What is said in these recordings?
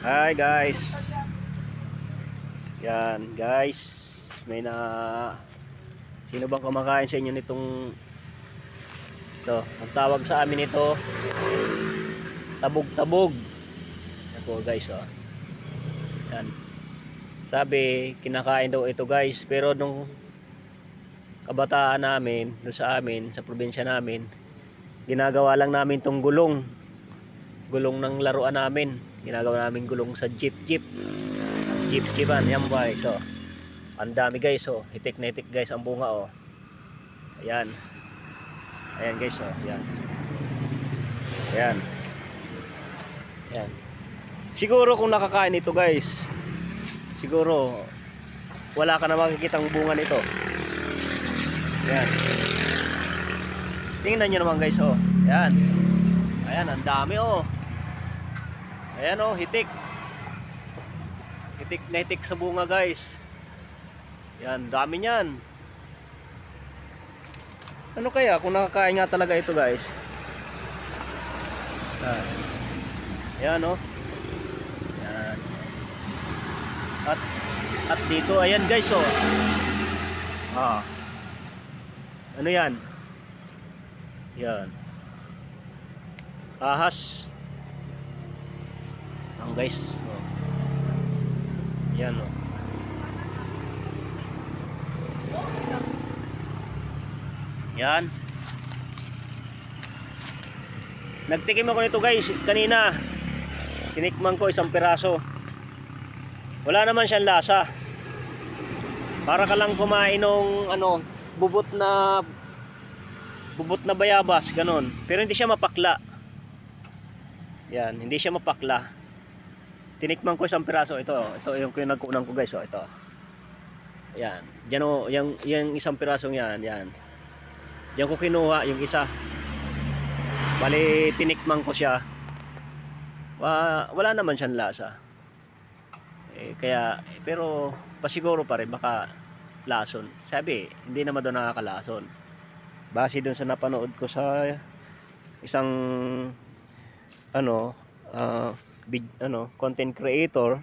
Hi guys. Yan guys. May na Sino bang kumakain sa inyo nitong ito, ang tawag sa amin ito tabog-tabog. Po guys oh. Yan. Sabi, kinakain daw ito guys, pero nung kabataan namin, doon sa amin, sa probinsya namin, ginagawa lang namin tong gulong. Gulong ng laruan namin. Ginagawa namin gulong sa jeep jeep. Jeep jeepan, yan guys oh. Ang dami guys oh. Hitik na hitik guys ang bunga oh. Ayan. Ayan guys oh. Ayan. Ayan. Ayan. Siguro kung nakakain ito guys, siguro wala ka na makikitang bunga nito. Ayan. Tingnan nyo naman guys oh. Ayan. Ayan, ang dami oh. Ayan oh, hitik. Hitik na hitik sa bunga guys. Yan, dami niyan. Ano kaya kung nakakain nga talaga ito guys? Yan. Ayan oh. Yan. At at dito ayan guys oh. Ah. Ano yan? Yan. Ahas. Ang guys. Oh. Yan oh. Yan. Nagtikim ako nito guys kanina. Tinikman ko isang piraso. Wala naman siyang lasa. Para ka lang kumain ng ano, bubot na bubot na bayabas, ganun. Pero hindi siya mapakla. Yan, hindi siya mapakla. Tinikman ko isang piraso ito. Ito yung kinagkunan ko guys, oh, ito. Yan. Diyan oh, yung, yung isang pirasong yan, yan. Diyan ko kinuha yung isa. Bali, tinikman ko siya. Wa, wala naman siyang lasa. Eh, kaya, pero pasiguro pa rin, baka lason. Sabi, hindi naman doon nakakalason. Base doon sa napanood ko sa isang ano, vid- ano, content creator,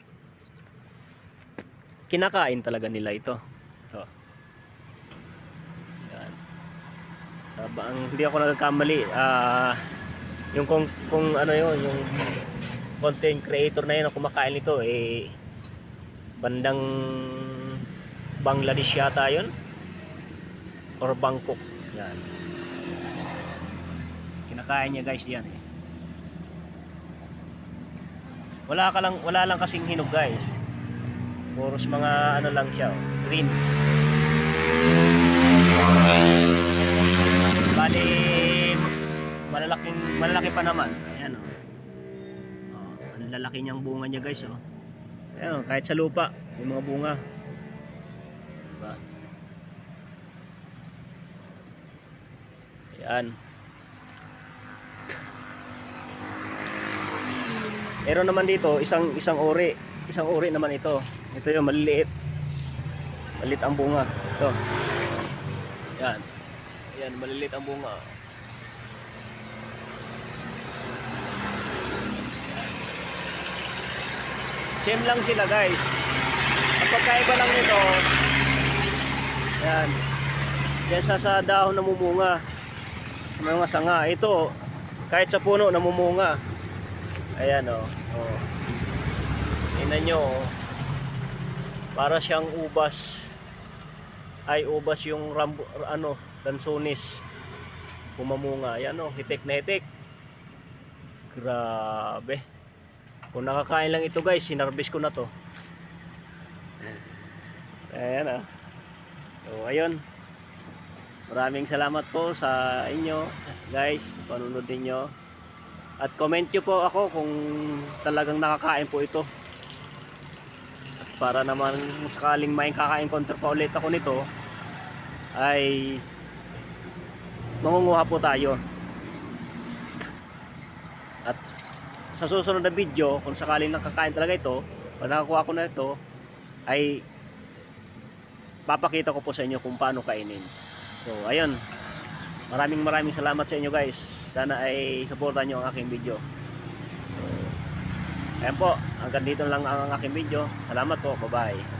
kinakain talaga nila ito. Ito. Yan. Aba, ang hindi ako nagkamali, ah, yung kung, kung ano yun, yung content creator na yun na kumakain nito, eh, bandang Bangladesh yata yun or Bangkok yan kinakain niya guys yan eh. Wala ka lang wala lang kasing hinog guys puros mga ano lang siya green bali malalaking malalaki pa naman ayan oh. oh ang lalaki niyang bunga niya guys oh Ayan, oh, kahit sa lupa, may mga bunga. Diba? Ayan. Meron naman dito, isang isang uri. Isang uri naman ito. Ito yung maliliit. Maliliit ang bunga. Ito. Ayan. Ayan, maliliit ang bunga. Same lang sila guys. Ang pagkaiba lang nito, yan, kesa sa dahon namumunga, mga sanga, ito, kahit sa puno namumunga. Ayan. Oh. Oh. Tingnan nyo, oh. para siyang ubas. Ay, ubas yung rambo, ano, lansones. Pumamunga. Ayan o, hitik na hitik. Grabe. Kung nakakain lang ito guys, sinarbis ko na to. Ayan ah. So ayun. Maraming salamat po sa inyo guys, panunod ninyo. At comment nyo po ako kung talagang nakakain po ito. At para naman sakaling may kakain kontra pa ulit ako nito, ay mangunguha po tayo. At sa susunod na video, kung sakaling nakakain talaga ito, pag nakakuha ko na ito, ay papakita ko po sa inyo kung paano kainin. So, ayun. Maraming maraming salamat sa inyo guys. Sana ay supportan nyo ang aking video. So, Ayan po, hanggang dito lang ang aking video. Salamat po, bye-bye.